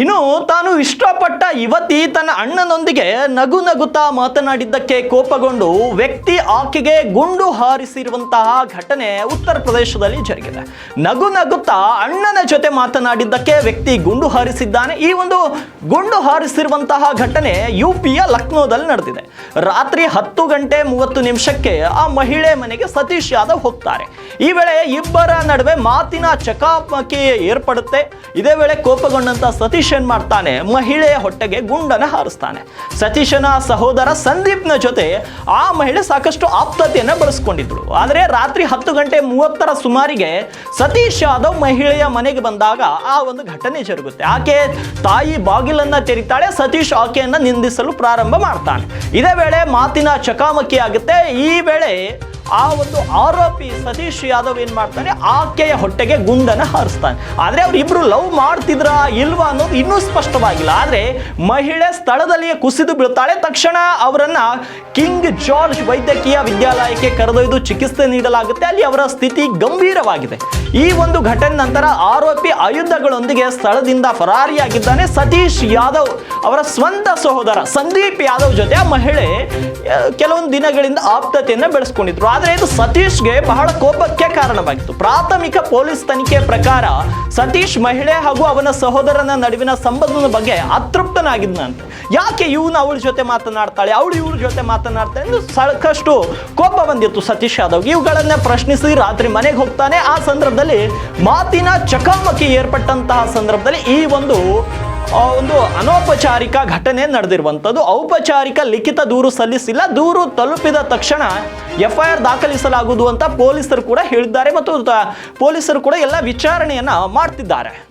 ಇನ್ನು ತಾನು ಇಷ್ಟಪಟ್ಟ ಯುವತಿ ತನ್ನ ಅಣ್ಣನೊಂದಿಗೆ ನಗು ನಗುತ್ತಾ ಮಾತನಾಡಿದ್ದಕ್ಕೆ ಕೋಪಗೊಂಡು ವ್ಯಕ್ತಿ ಆಕೆಗೆ ಗುಂಡು ಹಾರಿಸಿರುವಂತಹ ಘಟನೆ ಉತ್ತರ ಪ್ರದೇಶದಲ್ಲಿ ಜರುಗಿದೆ. ನಗು ನಗುತ್ತಾ ಅಣ್ಣನ ಜೊತೆ ಮಾತನಾಡಿದ್ದಕ್ಕೆ ವ್ಯಕ್ತಿ ಗುಂಡು ಹಾರಿಸಿದ್ದಾನೆ. ಈ ಒಂದು ಗುಂಡು ಹಾರಿಸಿರುವಂತಹ ಘಟನೆ ಯು ಪಿಯ ಲಕ್ನೋದಲ್ಲಿ ನಡೆದಿದೆ. ರಾತ್ರಿ ಹತ್ತು ಗಂಟೆ ಮೂವತ್ತು ನಿಮಿಷಕ್ಕೆ ಆ ಮಹಿಳೆ ಮನೆಗೆ ಸತೀಶ್ ಯಾದವ್ ಹೋಗ್ತಾರೆ. ಈ ವೇಳೆ ಇಬ್ಬರ ನಡುವೆ ಮಾತಿನ ಚಕಾಮಕಿ ಏರ್ಪಡುತ್ತೆ. ಇದೇ ವೇಳೆ ಕೋಪಗೊಂಡಂತ ಸತೀಶ್ ಏನ್ ಮಾಡ್ತಾನೆ ಮಹಿಳೆಯ ಹೊಟ್ಟೆಗೆ ಗುಂಡನ ಹಾರಿಸ್ತಾನೆ. ಸತೀಶನ ಸಹೋದರ ಸಂದೀಪ್ನ ಜೊತೆ ಆ ಮಹಿಳೆ ಸಾಕಷ್ಟು ಆಪ್ತತೆಯನ್ನ ಬಳಸ್ಕೊಂಡಿದ್ರು ಆದರೆ ರಾತ್ರಿ ಹತ್ತು ಗಂಟೆ ಮೂವತ್ತರ ಸುಮಾರಿಗೆ ಸತೀಶ್ ಯಾದವ್ ಮಹಿಳೆಯ ಮನೆಗೆ ಬಂದಾಗ ಆ ಒಂದು ಘಟನೆ ಜರುಗುತ್ತೆ. ಆಕೆ ತಾಯಿ ಬಾಗಿಲನ್ನ ತೆರಿತಾಳೆ, ಸತೀಶ್ ಆಕೆಯನ್ನು ನಿಂದಿಸಲು ಪ್ರಾರಂಭ ಮಾಡ್ತಾನೆ. ಇದೇ ವೇಳೆ ಮಾತಿನ ಚಕಾಮಕಿ ಆಗುತ್ತೆ. ಈ ವೇಳೆ ಆ ಒಂದು ಆರೋಪಿ ಸತೀಶ್ ಯಾದವ್ ಏನು ಮಾಡ್ತಾನೆ? ಆಕೆಯ ಹೊಟ್ಟೆಗೆ ಗುಂಡನ್ನ ಹಾರಿಸ್ತಾನೆ. ಆದ್ರೆ ಅವರಿಬ್ಬರು ಲವ್ ಮಾಡ್ತಿದ್ರಾ ಇಲ್ವಾ ಅನ್ನೋದು ಇನ್ನೂ ಸ್ಪಷ್ಟವಾಗಿಲ್ಲ. ಆದ್ರೆ ಮಹಿಳೆ ಸ್ಥಳದಲ್ಲಿಯೇ ಕುಸಿದು ಬೀಳ್ತಾಳೆ. ತಕ್ಷಣ ಅವರನ್ನ ಕಿಂಗ್ ಜಾರ್ಜ್ ವೈದ್ಯಕೀಯ ವಿದ್ಯಾಲಯಕ್ಕೆ ಕರೆದೊಯ್ದು ಚಿಕಿತ್ಸೆ ನೀಡಲಾಗುತ್ತೆ. ಅಲ್ಲಿ ಅವರ ಸ್ಥಿತಿ ಗಂಭೀರವಾಗಿದೆ. ಈ ಒಂದು ಘಟನೆ ನಂತರ ಆರೋಪಿ ಆಯುಧಗಳೊಂದಿಗೆ ಸ್ಥಳದಿಂದ ಫರಾರಿಯಾಗಿದ್ದಾನೆ ಸತೀಶ್ ಯಾದವ್. ಅವರ ಸ್ವಂತ ಸಹೋದರ ಸಂದೀಪ್ ಯಾದವ್ ಜೊತೆ ಮಹಿಳೆ ಕೆಲವೊಂದು ದಿನಗಳಿಂದ ಆಪ್ತತೆಯನ್ನು ಬೆಳೆಸ್ಕೊಂಡಿದ್ರು. ಆದರೆ ಇದು ಸತೀಶ್ಗೆ ಬಹಳ ಕೋಪಕ್ಕೆ ಕಾರಣವಾಗಿತ್ತು. ಪ್ರಾಥಮಿಕ ಪೊಲೀಸ್ ತನಿಖೆ ಪ್ರಕಾರ ಸತೀಶ್ ಮಹಿಳೆ ಹಾಗೂ ಅವನ ಸಹೋದರನ ನಡುವಿನ ಸಂಬಂಧದ ಬಗ್ಗೆ ಅತೃಪ್ತನಾಗಿದ್ದನಂತೆ. ಯಾಕೆ ಇವನು ಅವಳ ಜೊತೆ ಮಾತನಾಡ್ತಾಳೆ, ಅವಳು ಇವ್ರ ಜೊತೆ ಮಾತನಾಡ್ತಾಳೆ ಎಂದು ಸಾಕಷ್ಟು ಕೋಪ ಬಂದಿತ್ತು ಸತೀಶ್ ಯಾದವ್. ಇವುಗಳನ್ನ ಪ್ರಶ್ನಿಸಿ ರಾತ್ರಿ ಮನೆಗೆ ಹೋಗ್ತಾನೆ. ಆ ಸಂದರ್ಭದಲ್ಲಿ ಮಾತಿನ ಚಕಾಮಕಿ ಏರ್ಪಟ್ಟಂತಹ ಸಂದರ್ಭದಲ್ಲಿ ಈ ಒಂದು ಒಂದು ಅನೌಪಚಾರಿಕ ಘಟನೆ ನಡೆದಿರುವಂಥದ್ದು. ಔಪಚಾರಿಕ ಲಿಖಿತ ದೂರು ಸಲ್ಲಿಸಿಲ್ಲ. ದೂರು ತಲುಪಿದ ತಕ್ಷಣ ಎಫ್ ಐ ಆರ್ ದಾಖಲಿಸಲಾಗುವುದು ಅಂತ ಪೊಲೀಸರು ಕೂಡ ಹೇಳಿದ್ದಾರೆ ಮತ್ತು ಪೊಲೀಸರು ಕೂಡ ಎಲ್ಲ ವಿಚಾರಣೆಯನ್ನ ಮಾಡ್ತಿದ್ದಾರೆ.